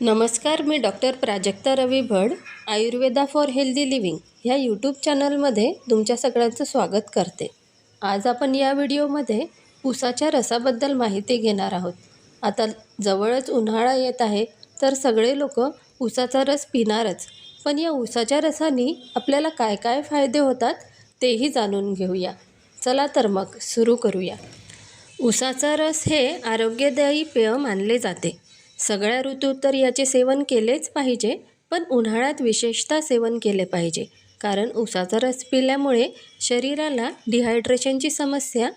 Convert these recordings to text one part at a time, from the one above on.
नमस्कार मी doctor Prajakta Ravi Bhad Ayurveda for healthy living ह्या YouTube चॅनलमध्ये तुमच्या सगळ्यांचं स्वागत करते. आज आपण या व्हिडिओमध्ये ऊसाच्या रसाबद्दल माहिती घेणार आहोत. आता जवळच उन्हाळा येत आहे तर सगळे लोक ऊसाचा रस पिणारच. पण या ऊसाच्या रसाने आपल्याला काय काय फायदे होतात तेही जाणून घेऊया. चला तर मग सुरू करूया. ऊसाचा रस हे आरोग्यदायी पेय मानले जाते. सगळ्या ऋतूत तर याचे सेवन केलेच पाहिजे पण उन्हाळ्यात विशेषतः सेवन केले पाहिजे. कारण ऊसाचा रस पिल्यामुळे शरीराला डिहायड्रेशनची समस्या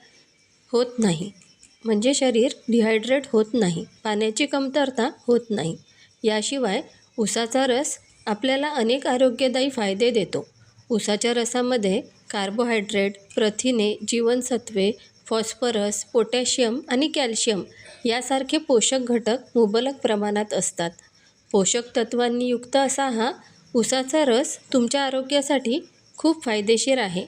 होत नाही. म्हणजे शरीर डिहायड्रेट होत नाही पाण्याची कमतरता होत नाही. याशिवाय ऊसाचा रस आपल्याला अनेक आरोग्यदायी फायदे देतो. ऊसाच्या रसामध्ये कार्बोहायड्रेट प्रथिने जीवनसत्वे फॉस्फरस पोटॅशियम आणि कॅल्शियम यासारखे पोषक घटक मुबलक प्रमाणात असतात. पोषक तत्वांनी युक्त असा हा उसाचा रस तुमच्या आरोग्यासाठी खूप फायदेशीर आहे.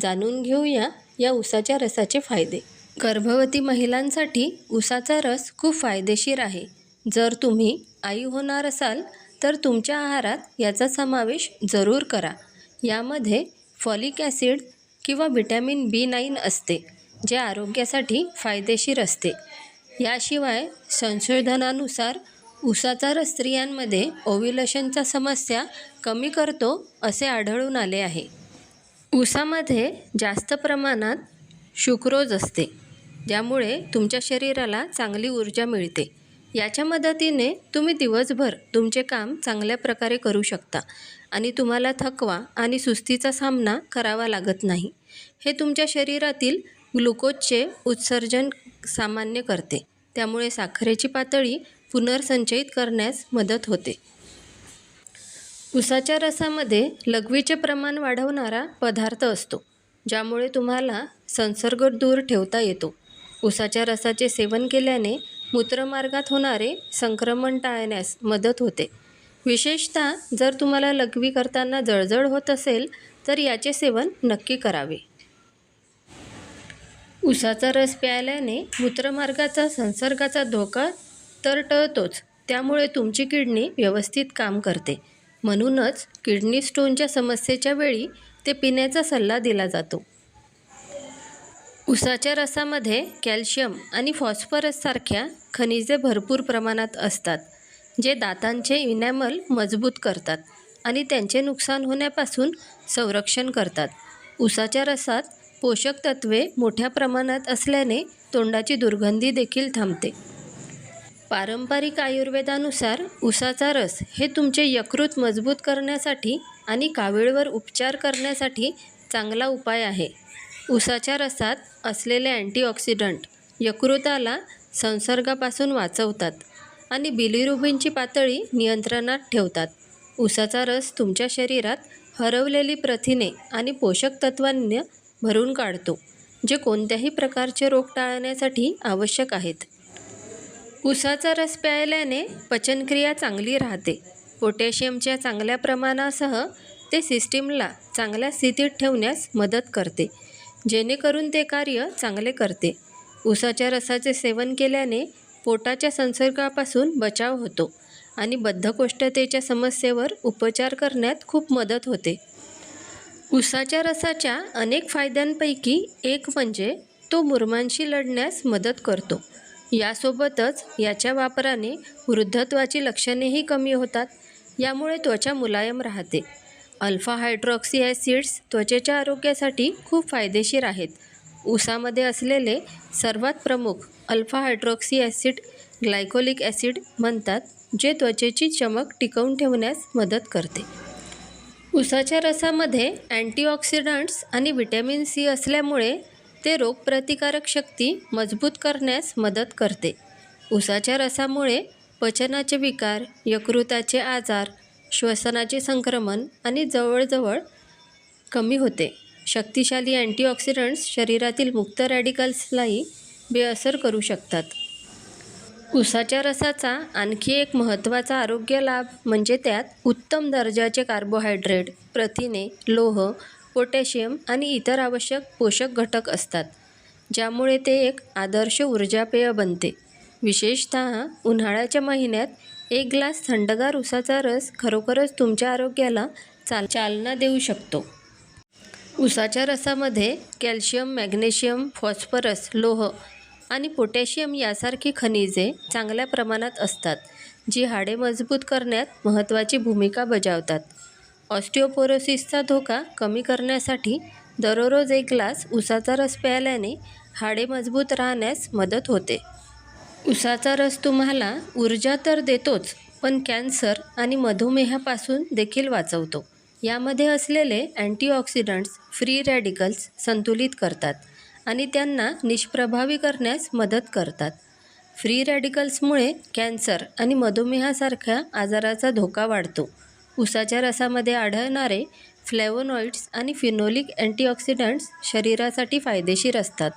जाणून घेऊया या उसाच्या रसाचे फायदे. गर्भवती महिलांसाठी उसाचा रस खूप फायदेशीर आहे. जर तुम्ही आई होणार असाल तर तुमच्या आहारात याचा समावेश जरूर करा. यामध्ये फॉलिक ॲसिड किंवा व्हिटॅमिन बी नाईन असते. जे आरोग्यासाठी फायदेशीर असते. याशिवाय संशोधनानुसार ऊसाचा रस स्त्रियांमध्ये ओव्युलेशनच्या समस्या कमी करतो असे आढळून आले आहे. उसामध्ये जास्त प्रमाणात शुक्रोज असते ज्यामुळे तुमच्या शरीराला चांगली ऊर्जा मिळते. याच्या मदतीने तुम्ही दिवसभर तुमचे काम चांगल्या प्रकारे करू शकता आणि तुम्हाला थकवा आणि सुस्तीचा सामना करावा लागत नाही. हे तुमच्या शरीरातील ग्लुकोजचे उत्सर्जन सामान्य करते. त्यामुळे साखरेची पातळी पुनर्संचयित करण्यास मदत होते. उसाच्या रसामध्ये लघवीचे प्रमाण वाढवणारा पदार्थ असतो ज्यामुळे तुम्हाला संसर्ग दूर ठेवता येतो. उसाच्या रसाचे सेवन केल्याने मूत्रमार्गात होणारे संक्रमण टाळण्यास मदत होते. विशेषतः जर तुम्हाला लघवी करताना जळजळ होत असेल तर याचे सेवन नक्की करावे. उसाचा रस प्यायल्याने मूत्रमार्गाचा संसर्गाचा धोका तर टळतोच. त्यामुळे तुमची किडनी व्यवस्थित काम करते. म्हणूनच किडनी स्टोनच्या समस्येच्या वेळी ते पिण्याचा सल्ला दिला जातो. उसाच्या रसामध्ये कॅल्शियम आणि फॉस्फरससारख्या खनिजे भरपूर प्रमाणात असतात जे दातांचे इनॅमल मजबूत करतात आणि त्यांचे नुकसान होण्यापासून संरक्षण करतात. उसाच्या रसात पोषक तत्वे मोठ्या प्रमाणात असल्याने तोंडाची दुर्गंधी देखील थांबते. पारंपरिक आयुर्वेदानुसार उसाचा रस हे तुमचे यकृत मजबूत करण्यासाठी आणि कावीळवर उपचार करण्यासाठी चांगला उपाय आहे. उसाच्या रसात असलेले अँटीऑक्सिडंट यकृताला संसर्गापासून वाचवतात आणि बिलिरुबिनची पातळी नियंत्रणात ठेवतात. उसाचा रस तुमच्या शरीरात हरवलेली प्रथिने आणि पोषक तत्वांनी भरून काढतो जे कोणत्याही प्रकारचे रोग टाळण्यासाठी आवश्यक आहेत. उसाचा रस प्यायल्याने पचनक्रिया चांगली राहते. पोटॅशियमच्या चांगल्या प्रमाणासह ते सिस्टीमला चांगल्या स्थितीत ठेवण्यास मदत करते जेणेकरून ते कार्य चांगले करते. उसाच्या रसाचे सेवन केल्याने पोटाच्या संसर्गापासून बचाव होतो आणि बद्धकोष्ठतेच्या समस्येवर उपचार करण्यात खूप मदत होते. उसाच्या रसाच्या अनेक फायद्यांपैकी एक म्हणजे तो मुरमांशी लढण्यास मदत करतो. यासोबतच याच्या वापराने वृद्धत्वाची लक्षणेही कमी होतात. यामुळे त्वचा मुलायम राहते. अल्फा हायड्रॉक्सी ॲसिड्स त्वचेच्या आरोग्यासाठी खूप फायदेशीर आहेत. उसामध्ये असलेले सर्वात प्रमुख alpha hydroxy acid glycolic acid म्हणतात जे त्वचेची चमक टिकवून ठेवण्यास मदत करते. उसाच्या रसामध्ये अँटीऑक्सिडंट्स आणि व्हिटॅमिन सी असल्यामुळे ते रोगप्रतिकारक शक्ती मजबूत करण्यास मदत करते. उसाच्या रसामुळे पचनाचे विकार यकृताचे आजार श्वसनाचे संक्रमण आणि जवळजवळ कमी होते. शक्तिशाली अँटीऑक्सिडंट्स शरीरातील मुक्त रॅडिकल्सलाही बेअसर करू शकतात. उसाच्या रसाचा आणखी एक महत्त्वाचा आरोग्य लाभ म्हणजे त्यात उत्तम दर्जाचे कार्बोहायड्रेट प्रथिने लोह पोटॅशियम आणि इतर आवश्यक पोषक घटक असतात ज्यामुळे ते एक आदर्श ऊर्जापेय बनते. विशेषतः उन्हाळ्याच्या महिन्यात एक ग्लास थंडगार उसाचा रस खरोखरच तुमच्या आरोग्याला चाल चालना देऊ शकतो. उसाच्या रसामध्ये कॅल्शियम मॅग्नेशियम फॉस्फरस लोह आणि पोटॅशियम यासारखी खनिजे चांगल्या प्रमाणात असतात जी हाडे मजबूत करण्यात महत्त्वाची भूमिका बजावतात. ऑस्टिओपोरोसिसचा धोका कमी करण्यासाठी दररोज एक ग्लास उसाचा रस प्यायल्याने हाडे मजबूत राहण्यास मदत होते. उसाचा रस तुम्हाला ऊर्जा तर देतोच पण कॅन्सर आणि मधुमेहापासून देखील वाचवतो. यामध्ये असलेले अँटीऑक्सिडंट्स फ्री रॅडिकल्स संतुलित करतात. आणि त्यांना निष्प्रभावी करण्यास मदत करतात. फ्री रॅडिकल्समुळे कॅन्सर आणि मधुमेहासारख्या आजाराचा धोका वाढतो. उसाच्या रसामध्ये आढळणारे फ्लॅवोनॉइड्स आणि फिनोलिक अँटीऑक्सिडंट्स शरीरासाठी फायदेशीर असतात.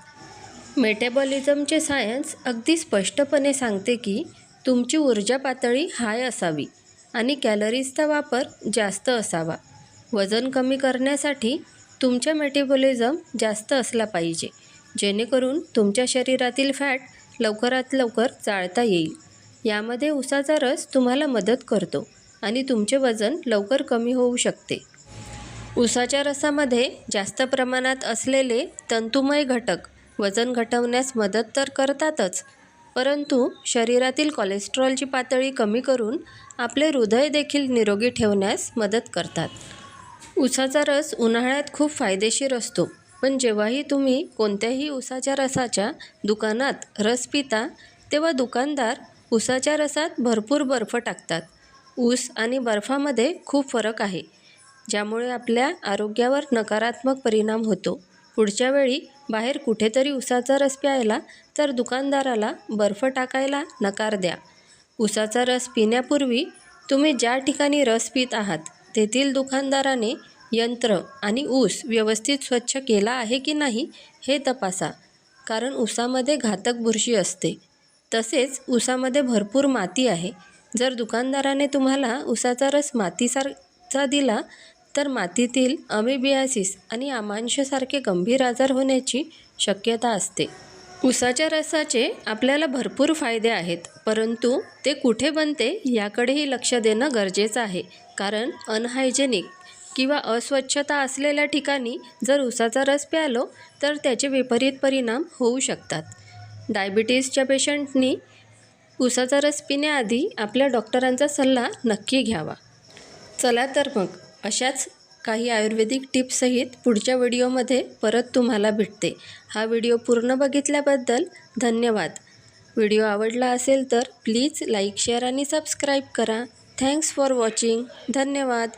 मेटाबॉलिझमचे सायन्स अगदी स्पष्टपणे सांगते की तुमची ऊर्जा पातळी हाय असावी आणि कॅलरीजचा वापर जास्त असावा. वजन कमी करण्यासाठी तुमच्या मेटाबॉलिझम जास्त असला पाहिजे. जेणेकरून तुमच्या शरीरातील फॅट लवकरात लवकर जाळता येईल. यामध्ये उसाचा रस तुम्हाला मदत करतो आणि तुमचे वजन लवकर कमी होऊ शकते. उसाच्या रसामध्ये जास्त प्रमाणात असलेले तंतुमय घटक वजन घटवण्यास मदत तर करतातच परंतु शरीरातील कोलेस्ट्रॉलची पातळी कमी करून आपले हृदय देखील निरोगी ठेवण्यास मदत करतात. उसाचा रस उन्हाळ्यात खूप फायदेशीर असतो. पण जेव्हाही तुम्ही कोणत्याही उसाच्या रसाच्या दुकानात रस पिता तेव्हा दुकानदार उसाच्या रसात भरपूर बर्फ टाकतात. ऊस आणि बर्फामध्ये खूप फरक आहे ज्यामुळे आपल्या आरोग्यावर नकारात्मक परिणाम होतो. पुढच्या वेळी बाहेर कुठेतरी उसाचा रस प्यायला तर दुकानदाराला बर्फ टाकायला नकार द्या. उसाचा रस पिण्यापूर्वी तुम्ही ज्या ठिकाणी रस पित आहात तेथील दुकानदाराने यंत्र आणि ऊस व्यवस्थित स्वच्छ केला आहे की नाही हे तपासा. कारण ऊसामध्ये घातक बुरशी असते. तसेच ऊसामध्ये भरपूर माती आहे. जर दुकानदाराने तुम्हाला ऊसाचा रस मातीसारचा दिला तर मातीतील अमिबियासिस आणि आमांशसारखे गंभीर आजार होण्याची शक्यता असते. उसाच्या रसाचे आपल्याला भरपूर फायदे आहेत परंतु ते कुठे बनते याकडेही लक्ष देणं गरजेचं आहे. कारण अनहायजेनिक किंवा अस्वच्छता असलेल्या ठिकाणी जर उसाचा रस प्यालो तर त्याचे विपरीत परिणाम होऊ शकतात. डायबिटीसच्या पेशंटनी उसाचा रस पिण्याआधी आपल्या डॉक्टरांचा सल्ला नक्की घ्यावा. चला तर मग अशाच काही आयुर्वेदिक टिप्ससहित पुढच्या व्हिडिओमध्ये परत तुम्हाला भेटते. हा व्हिडिओ पूर्ण बघितल्याबद्दल धन्यवाद. व्हिडिओ आवडला असेल तर प्लीज लाईक शेअर आणि सबस्क्राईब करा. Thanks for watching. धन्यवाद.